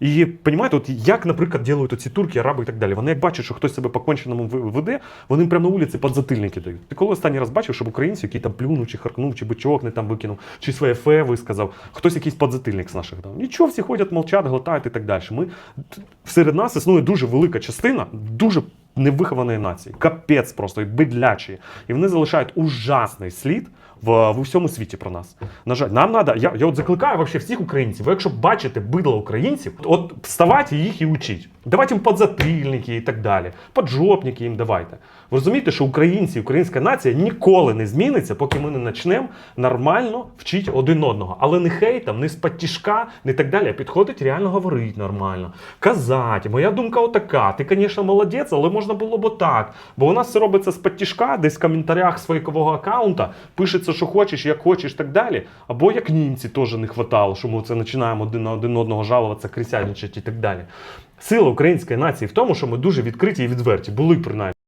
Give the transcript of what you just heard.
І понімаєте, от як, наприклад, ділають ці турки, араби і так далі. Вони як бачать, що хтось себе по конченому веде, вони прямо на вулиці подзатильники дають. Ти коли останній раз бачив, щоб українці, який там плюнув, чи харкнув, чи бичок не там викинув, чи своє фе висказав, хтось якийсь подзатильник з наших дав. Нічого, всі ходять, мовчать, глотають і так далі. Ми серед нас існує дуже велика частина, дуже невихованої нації, капець просто і бидлячі. І вони залишають ужасний слід в, в усьому світі про нас. На жаль, нам треба. Я, я от закликаю вообще всіх українців. Ви якщо бачите бидло українців, от вставайте їх і учіть. Давайте їм подзатильники і так далі. Поджопники їм давайте. Ви розумієте, що українці, українська нація ніколи не зміниться, поки ми не почнемо нормально вчити один одного. Але не хейтом, не з тішка, не так далі. А підходить реально говорити нормально. Казати, моя думка отака. Ти, звісно, молодець, але можна було б так. Бо у нас це робиться з тішка, десь в коментарях своєкового аккаунта пишеться, що хочеш, як хочеш, так далі. Або як німці теж не хватало, що ми це починаємо один на один одного жалуватися, крисядничати і так далі. Сила української нації в тому, що ми дуже відкриті і відверті, були принаймні.